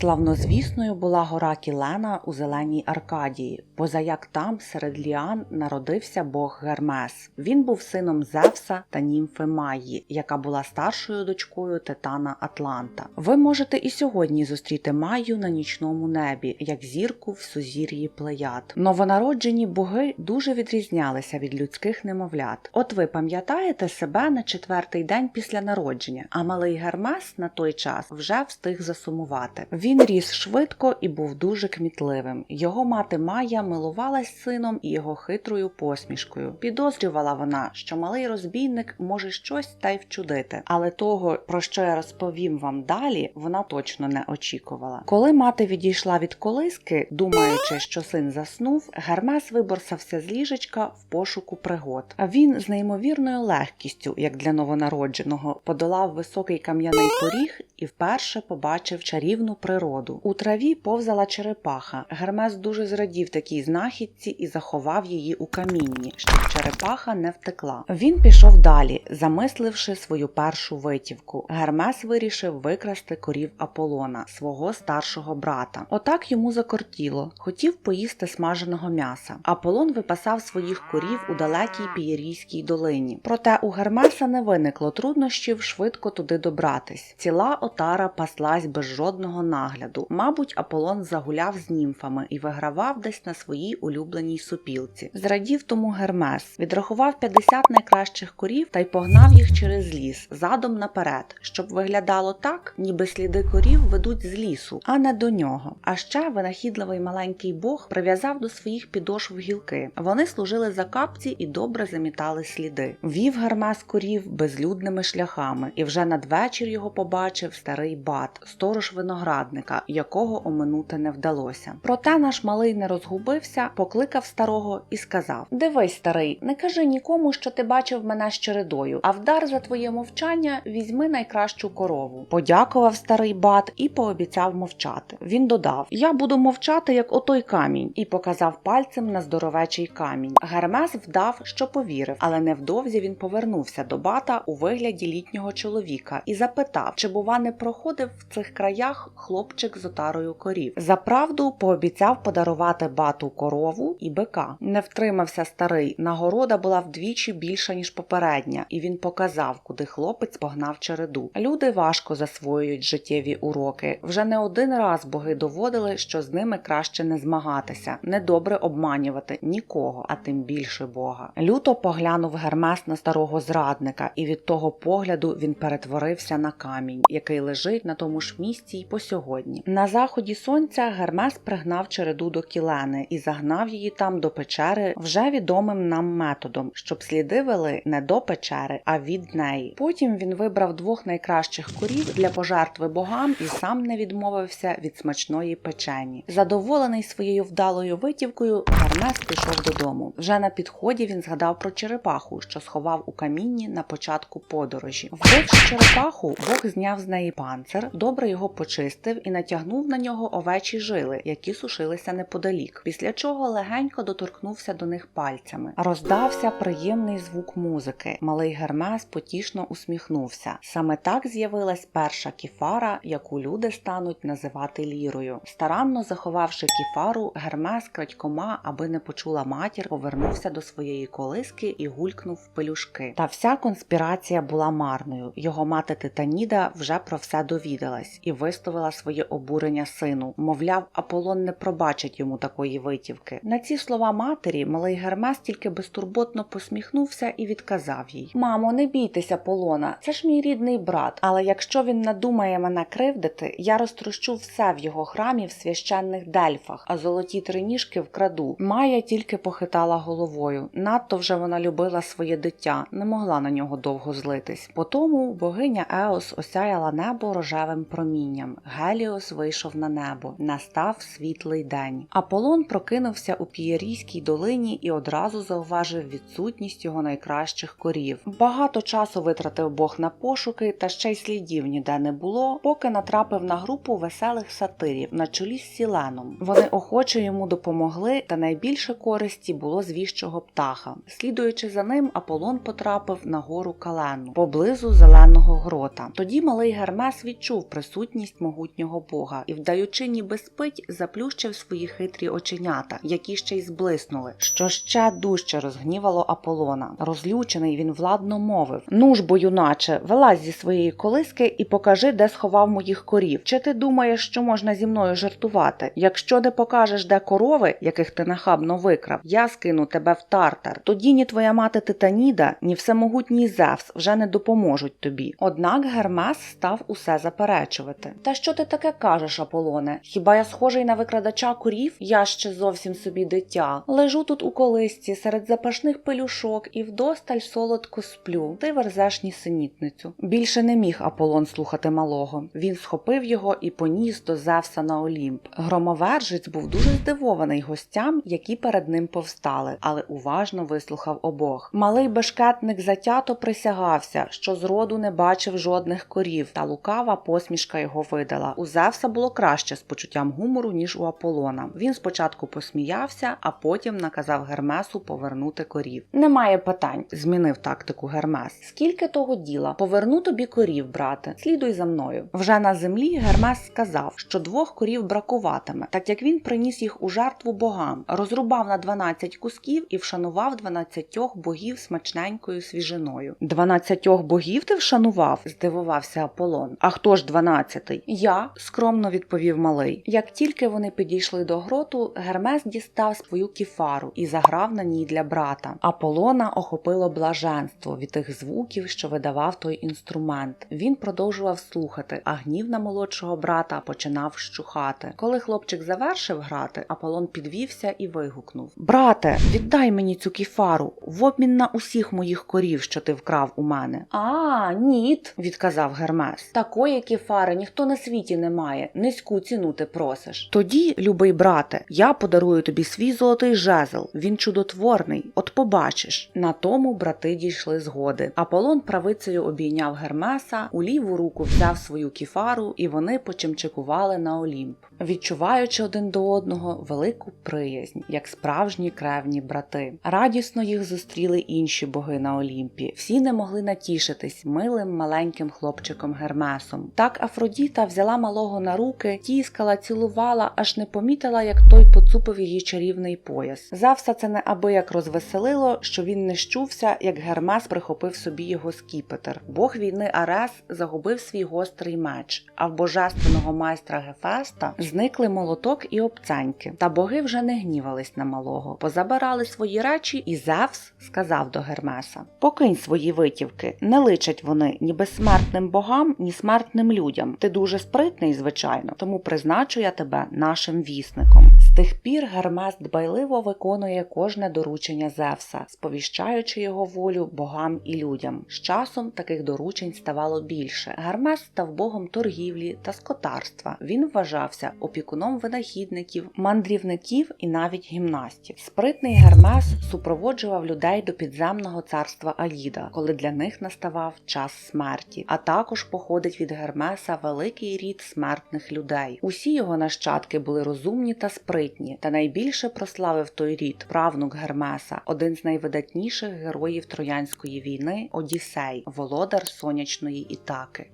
Славнозвісною була гора Кілена у зеленій Аркадії, позаяк там серед ліан народився бог Гермес. Він був сином Зевса та німфи Майї, яка була старшою дочкою Титана Атланта. Ви можете і сьогодні зустріти Майю на нічному небі, як зірку в сузір'ї Плеяд. Новонароджені боги дуже відрізнялися від людських немовлят. От ви пам'ятаєте себе на четвертий день після народження, а малий Гермес на той час вже встиг засумувати. Він ріс швидко і був дуже кмітливим. Його мати Майя милувалась сином і його хитрою посмішкою. Підозрювала вона, що малий розбійник може щось та й вчудити, але того, про що я розповім вам далі, вона точно не очікувала. Коли мати відійшла від колиски, думаючи, що син заснув, Гермес виборсався з ліжечка в пошуку пригод. Він з неймовірною легкістю, як для новонародженого, подолав високий кам'яний поріг і вперше побачив чарівну природу. У траві повзала черепаха. Гермес дуже зрадів такій знахідці і заховав її у камінні, щоб черепаха не втекла. Він пішов далі, замисливши свою першу витівку. Гермес вирішив викрасти корів Аполлона, свого старшого брата. Отак йому закортіло, хотів поїсти смаженого м'яса. Аполлон випасав своїх корів у далекій Пієрійській долині. Проте у Гермеса не виникло труднощів швидко туди добратись. Ціла отара паслась без жодного нагляду. Мабуть, Аполлон загуляв з німфами і вигравав десь на своїй улюбленій супілці. Зрадів тому Гермес, відрахував 50 найкращих корів та й погнав їх через ліс задом наперед, щоб виглядало так, ніби сліди корів ведуть з лісу, а не до нього. А ще винахідливий маленький бог прив'язав до своїх підошв гілки. Вони служили за капці і добре замітали сліди. Вів Гермес корів безлюдними шляхами, і вже надвечір його побачив старий бат, сторож виноградника, якого оминути не вдалося. Проте наш малий не розгубився, покликав старого і сказав: Дивись, старий, не кажи нікому, що ти бачив мене з чередою, а вдар за твоє мовчання візьми найкращу корову. Подякував старий бат і пообіцяв мовчати. Він додав: Я буду мовчати, як отой камінь, і показав пальцем на здоровечий камінь. Гермес вдав, що повірив, але невдовзі він повернувся до бата у вигляді літнього чоловіка і запитав, чи бува не проходив в цих краях хлопчик з отарою корів. За правду пообіцяв подарувати бату корову і бика. Не втримався старий. Нагорода була вдвічі більша ніж попередня, і він показав, куди хлопець погнав череду. Люди важко засвоюють життєві уроки. Вже не один раз боги доводили, що з ними краще не змагатися, недобре обманювати нікого, а тим більше Бога. Люто поглянув Гермес на старого зрадника, і від того погляду він перетворився на камінь, який лежить на тому ж місці й по сьогодні. На заході сонця Гермес пригнав череду до кілени і загнав її там до печери вже відомим нам методом, щоб сліди вели не до печери, а від неї. Потім він вибрав двох найкращих корів для пожертви богам і сам не відмовився від смачної печені. Задоволений своєю вдалою витівкою, Гермес пішов додому. Вже на підході він згадав про черепаху, що сховав у камінні на початку подорожі. Вбивши черепаху, Бог зняв з неї панцир, добре його почистив і натягнув на нього овечі жили, які сушилися неподалік. Після чого легенько доторкнувся до них пальцями. Роздався приємний звук музики. Малий Гермес потішно усміхнувся. Саме так з'явилась перша кіфара, яку люди стануть називати лірою. Старанно заховавши кіфару, Гермес крадькома, аби не почула матір, повернувся до своєї колиски і гулькнув в пелюшки. Та вся конспірація була марною. Його мати Титаніда вже про все довідалась і виставила висловила своє обурення сину. Мовляв, Аполлон не пробачить йому такої витівки. На ці слова матері малий Гермес тільки безтурботно посміхнувся і відказав їй: Мамо, не бійтеся Полона, це ж мій рідний брат. Але якщо він надумає мене кривдити, я розтрощу все в його храмі в священних дельфах, а золоті триніжки вкраду. Майя тільки похитала головою. Надто вже вона любила своє дитя, не могла на нього довго злитись. Потому богиня Еос осяяла небо рожевим промінням. Геліос вийшов на небо. Настав світлий день. Аполлон прокинувся у Пієрійській долині і одразу зауважив відсутність його найкращих корів. Багато часу витратив Бог на пошуки, та ще й слідів ніде не було, поки натрапив на групу веселих сатирів на чолі з Сіленом. Вони охоче йому допомогли, та найбільше користі було з віщого птаха. Слідуючи за ним, Аполлон потрапив на гору Калену поблизу зеленого грота. Тоді малий Гермес відчув присутність могутнього їхнього бога і, вдаючи, ніби спить, заплющив свої хитрі оченята, які ще й зблиснули, що ще дужче розгнівало Аполлона. Розлючений він владно мовив: Ну ж, бо, юначе, вилазь зі своєї колиски і покажи, де сховав моїх корів. Чи ти думаєш, що можна зі мною жартувати? Якщо не покажеш, де корови, яких ти нахабно викрав, я скину тебе в тартар. Тоді ні твоя мати Титаніда, ні всемогутній Зевс вже не допоможуть тобі. Однак Гермес став усе заперечувати. Та що ти таке кажеш, Аполоне? Хіба я схожий на викрадача корів? Я ще зовсім собі дитя. Лежу тут у колисці серед запашних пелюшок і вдосталь солодко сплю. Ти верзеш нісенітницю. Більше не міг Аполлон слухати малого. Він схопив його і поніс до Зевса на Олімп. Громовержець був дуже здивований гостям, які перед ним повстали, але уважно вислухав обох. Малий бешкетник затято присягався, що зроду не бачив жодних корів, та лукава посмішка його видала. У Зевса було краще з почуттям гумору, ніж у Аполлона. Він спочатку посміявся, а потім наказав Гермесу повернути корів. Немає питань, змінив тактику Гермес. Скільки того діла? Поверну тобі корів, брате. Слідуй за мною. Вже на землі Гермес сказав, що двох корів бракуватиме, так як він приніс їх у жертву богам, розрубав на 12 кусків і вшанував 12 богів смачненькою свіжиною. 12 богів ти вшанував? здивувався Аполлон. А хто ж 12-й? Я, скромно відповів малий. Як тільки вони підійшли до гроту, Гермес дістав свою кіфару і заграв на ній для брата. Аполлона охопило блаженство від тих звуків, що видавав той інструмент. Він продовжував слухати, а гнів на молодшого брата починав щухати. Коли хлопчик завершив грати, Аполлон підвівся і вигукнув: Брате, віддай мені цю кіфару в обмін на усіх моїх корів, що ти вкрав у мене. А, ніт, відказав Гермес. Такої кіфари ніхто на світі не має. Низьку ціну ти просиш. Тоді, любий брате, я подарую тобі свій золотий жезл. Він чудотворний. От побачиш. На тому брати дійшли згоди. Аполлон правицею обійняв Гермеса, у ліву руку взяв свою кіфару, і вони почимчикували на Олімп, відчуваючи один до одного велику приязнь, як справжні кревні брати. Радісно їх зустріли інші боги на Олімпі. Всі не могли натішитись милим маленьким хлопчиком Гермесом. Так Афродіта взяла малого на руки, тіскала, цілувала, аж не помітила, як той поцупив її чарівний пояс. Завса це неабияк розвеселило, що він не щувся, як Гермес прихопив собі його скіпетр. Бог війни Арес загубив свій гострий меч, а в божественного майстра Гефеста зникли молоток і обценьки. Та боги вже не гнівались на малого, позабирали свої речі, і Зевс сказав до Гермеса: Покинь свої витівки, не личать вони ні безсмертним богам, ні смертним людям. Ти дуже спритний, звичайно, тому призначу я тебе нашим вісником. З тих пір Гермес дбайливо виконує кожне доручення Зевса, сповіщаючи його волю богам і людям. З часом таких доручень ставало більше. Гермес став богом торгівлі та скотарства. Він вважався опікуном винахідників, мандрівників і навіть гімнастів. Спритний Гермес супроводжував людей до підземного царства Аїда, коли для них наставав час смерті. А також походить від Гермеса великий рід смертних людей. Усі його нащадки були розумні та спритні, та найбільше прославив той рід правнук Гермеса, один з найвидатніших героїв Троянської війни Одіссей, володар сонячної Ітаки.